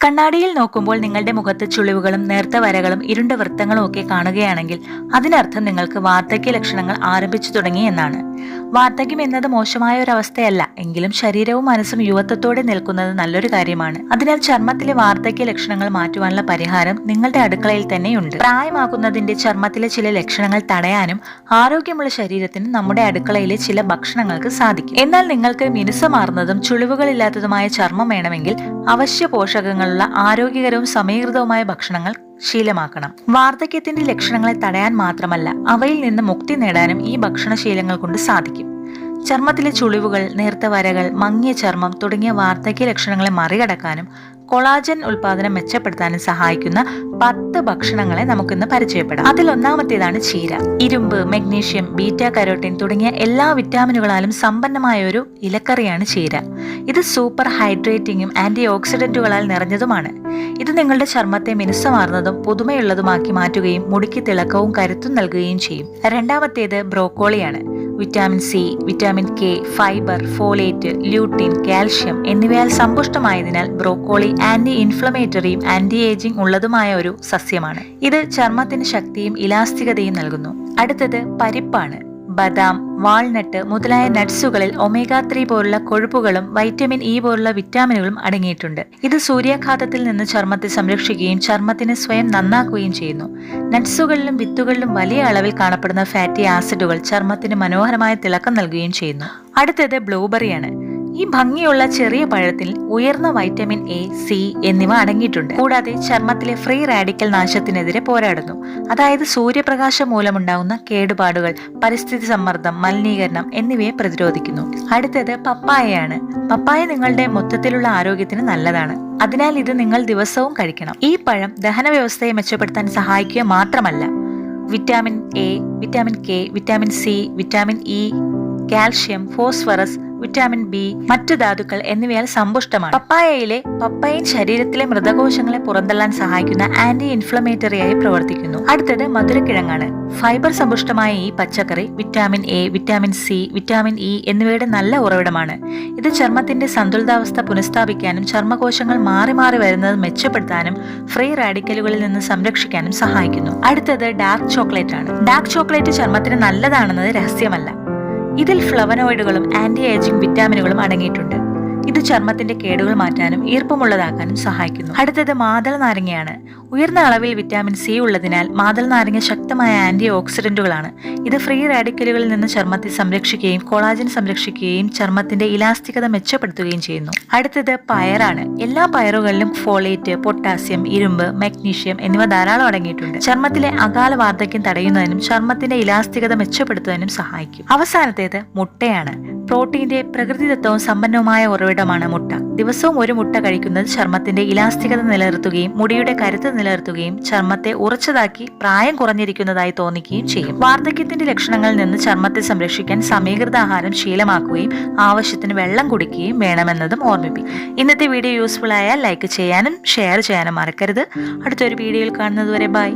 കണ്ണാടിയിൽ നോക്കുമ്പോൾ നിങ്ങളുടെ മുഖത്ത് ചുളിവുകളും നേർത്ത വരകളും ഇരുണ്ട വൃത്തങ്ങളും ഒക്കെ കാണുകയാണെങ്കിൽ അതിനർത്ഥം നിങ്ങൾക്ക് വാർദ്ധക്യ ലക്ഷണങ്ങൾ ആരംഭിച്ചു തുടങ്ങി എന്നാണ്. വാർദ്ധക്യം എന്നത് മോശമായ ഒരു അവസ്ഥയല്ല. എങ്കിലും ശരീരവും മനസ്സും യുവത്വത്തോടെ നിൽക്കുന്നത് നല്ലൊരു കാര്യമാണ്. അതിനാൽ ചർമ്മത്തിലെ വാർദ്ധക്യ ലക്ഷണങ്ങൾ മാറ്റുവാനുള്ള പരിഹാരം നിങ്ങളുടെ അടുക്കളയിൽ തന്നെയുണ്ട്. പ്രായമാകുന്നതിന്റെ ചർമ്മത്തിലെ ചില ലക്ഷണങ്ങൾ തടയാനും ആരോഗ്യമുള്ള ശരീരത്തിന് നമ്മുടെ അടുക്കളയിലെ ചില ഭക്ഷണങ്ങൾക്ക് സാധിക്കും. എന്നാൽ നിങ്ങൾക്ക് മിനുസമാർന്നതും ചുളിവുകളില്ലാത്തതുമായ ചർമ്മം വേണമെങ്കിൽ അവശ്യ പോഷകങ്ങളുള്ള ആരോഗ്യകരവും സമീകൃതവുമായ ഭക്ഷണങ്ങൾ ശീലമാക്കണം. വാർദ്ധക്യത്തിന്റെ ലക്ഷണങ്ങളെ തടയാൻ മാത്രമല്ല അവയിൽ നിന്ന് മുക്തി നേടാനും ഈ ഭക്ഷണശീലങ്ങൾ കൊണ്ട് സാധിക്കും. ചർമ്മത്തിലെ ചുളിവുകൾ നേർത്ത വരകൾ മങ്ങിയ ചർമ്മം തുടങ്ങിയ വാർദ്ധക്യ ലക്ഷണങ്ങളെ മറികടക്കാനും കൊളാജൻ ഉൽപാദനം മെച്ചപ്പെടുത്താനും സഹായിക്കുന്ന പത്ത് ഭക്ഷണങ്ങളെ നമുക്കിന്ന് പരിചയപ്പെടാം. അതിൽ ഒന്നാമത്തേതാണ് ചീര. ഇരുമ്പ് മെഗ്നീഷ്യം ബീറ്റ കരോട്ടിൻ തുടങ്ങിയ എല്ലാ വിറ്റാമിനുകളാലും സമ്പന്നമായ ഒരു ഇലക്കറിയാണ് ചീര. ഇത് സൂപ്പർ ഹൈഡ്രേറ്റിംഗും ആന്റി ഓക്സിഡന്റുകളാൽ നിറഞ്ഞതുമാണ്. ഇത് നിങ്ങളുടെ ചർമ്മത്തെ മിനുസമാർന്നതും പുതുമയുള്ളതുമാക്കി മാറ്റുകയും മുടിക്ക് തിളക്കവും കരുത്തും നൽകുകയും ചെയ്യും. രണ്ടാമത്തേത് ബ്രോക്കോളിയാണ്. Vitamin C vitamin K fibre folate lutein calcium എന്നിവയാൽ സമ്പുഷ്ടമായതിനാൽ ബ്രോക്കോളി ആന്റി ഇൻഫ്ലമേറ്ററിയും ആന്റി ഏജിംഗ് ഉള്ളതുമായ ഒരു സസ്യമാണ്. ഇത് ചർമ്മത്തിന് ശക്തിയും ഇലാസ്തികതയും നൽകുന്നു. അടുത്തത് പരിപ്പാണ്. ബദാം വാൾനട്ട് മുതലായ നട്സുകളിൽ ഒമേഗ ത്രീ പോലുള്ള കൊഴുപ്പുകളും വൈറ്റമിൻ ഇ പോലുള്ള വിറ്റാമിനുകളും അടങ്ങിയിട്ടുണ്ട്. ഇത് സൂര്യാഘാതത്തിൽ നിന്ന് ചർമ്മത്തെ സംരക്ഷിക്കുകയും ചർമ്മത്തിന് സ്വയം നന്നാക്കുകയും ചെയ്യുന്നു. നട്സുകളിലും വിത്തുകളിലും വലിയ അളവിൽ കാണപ്പെടുന്ന ഫാറ്റി ആസിഡുകൾ ചർമ്മത്തിന് മനോഹരമായ തിളക്കം നൽകുകയും ചെയ്യുന്നു. അടുത്തത് ബ്ലൂബെറിയാണ്. ഈ ഭംഗിയുള്ള ചെറിയ പഴത്തിൽ ഉയർന്ന വൈറ്റമിൻ എ സി എന്നിവ അടങ്ങിയിട്ടുണ്ട്. കൂടാതെ ചർമ്മത്തിലെ ഫ്രീ റാഡിക്കൽ നാശത്തിനെതിരെ പോരാടുന്നു. അതായത് സൂര്യപ്രകാശം മൂലമുണ്ടാകുന്ന കേടുപാടുകൾ പരിസ്ഥിതി സമ്മർദ്ദം മലിനീകരണം എന്നിവയെ പ്രതിരോധിക്കുന്നു. അടുത്തത് പപ്പായയാണ്. പപ്പായ നിങ്ങളുടെ മൊത്തത്തിലുള്ള ആരോഗ്യത്തിന് നല്ലതാണ്. അതിനാൽ ഇത് നിങ്ങൾ ദിവസവും കഴിക്കണം. ഈ പഴം ദഹന വ്യവസ്ഥയെ മെച്ചപ്പെടുത്താൻ സഹായിക്കുക മാത്രമല്ല. Vitamin A vitamin K vitamin C vitamin E calcium phosphorus vitamin B മറ്റു ധാതുക്കൾ എന്നിവയാൽ സമ്പുഷ്ടമാണ്. പപ്പായയിലെ പപ്പായൻ ശരീരത്തിലെ മൃതകോശങ്ങളെ പുറന്തള്ളാൻ സഹായിക്കുന്ന ആന്റി ഇൻഫ്ലമേറ്ററിയായി പ്രവർത്തിക്കുന്നു. അടുത്തത് മധുരക്കിഴങ്ങാണ്. ഫൈബർ സമ്പുഷ്ടമായ ഈ പച്ചക്കറി vitamin A vitamin C vitamin E എന്നിവയുടെ നല്ല ഉറവിടമാണ്. ഇത് ചർമ്മത്തിന്റെ സന്തുലിതാവസ്ഥ പുനഃസ്ഥാപിക്കാനും ചർമ്മകോശങ്ങൾ മാറി മാറി വരുന്നത് മെച്ചപ്പെടുത്താനും ഫ്രീ റാഡിക്കലുകളിൽ നിന്ന് സംരക്ഷിക്കാനും സഹായിക്കുന്നു. അടുത്തത് ഡാർക്ക് ചോക്ലേറ്റ് ആണ്. ഡാർക്ക് ചോക്ലേറ്റ് ചർമ്മത്തിന് നല്ലതാണെന്നത് രഹസ്യമല്ല. ഇതിൽ ഫ്ലവനോയിഡുകളും ആന്റി ഏജിംഗ് വിറ്റാമിനുകളും അടങ്ങിയിട്ടുണ്ട്. ഇത് ചർമ്മത്തിന്റെ കേടുകൾ മാറ്റാനും ഈർപ്പമുള്ളതാക്കാനും സഹായിക്കുന്നു. അടുത്തത് മാതള നാരങ്ങയാണ്. ഉയർന്ന അളവിൽ വിറ്റാമിൻ സി ഉള്ളതിനാൽ മാതള നാരങ്ങ ശക്തമായ ആന്റി ഓക്സിഡന്റുകളാണ് ഇത് ഫ്രീ റാഡിക്കലുകളിൽ നിന്ന് ചർമ്മത്തെ സംരക്ഷിക്കുകയും കൊളാജൻ സംരക്ഷിക്കുകയും ചർമ്മത്തിന്റെ ഇലാസ്തികത മെച്ചപ്പെടുത്തുകയും ചെയ്യുന്നു. അടുത്തത് പയറാണ്. എല്ലാ പയറുകളിലും ഫോളേറ്റ് പൊട്ടാസ്യം ഇരുമ്പ് മഗ്നീഷ്യം എന്നിവ ധാരാളം അടങ്ങിയിട്ടുണ്ട്. ചർമ്മത്തിലെ അകാല വാർദ്ധക്യം തടയുന്നതിനും ചർമ്മത്തിന്റെ ഇലാസ്തികത മെച്ചപ്പെടുത്തുന്നതിനും സഹായിക്കും. അവസാനത്തേത് മുട്ടയാണ്. പ്രോട്ടീന്റെ പ്രകൃതിദത്തവും സമ്പന്നവുമായ ഉറവിടമാണ് മുട്ട. ദിവസവും ഒരു മുട്ട കഴിക്കുന്നത് ചർമ്മത്തിന്റെ ഇലാസ്തികത നിലനിർത്തുകയും മുടിയുടെ കരുത്ത് നിലനിർത്തുകയും ചർമ്മത്തെ ഉറച്ചതാക്കി പ്രായം കുറഞ്ഞിരിക്കുന്നതായി തോന്നിക്കുകയും ചെയ്യും. വാർദ്ധക്യത്തിന്റെ ലക്ഷണങ്ങളിൽ നിന്ന് ചർമ്മത്തെ സംരക്ഷിക്കാൻ സമീകൃത ആഹാരം ശീലമാക്കുകയും ആവശ്യത്തിന് വെള്ളം കുടിക്കുകയും വേണമെന്നതും ഓർമ്മിപ്പിക്കും ഇന്നത്തെ വീഡിയോ യൂസ്ഫുൾ ആയാൽ ലൈക്ക് ചെയ്യാനും ഷെയർ ചെയ്യാനും മറക്കരുത്. അടുത്തൊരു വീഡിയോയിൽ കാണുന്നതുവരെ ബൈ.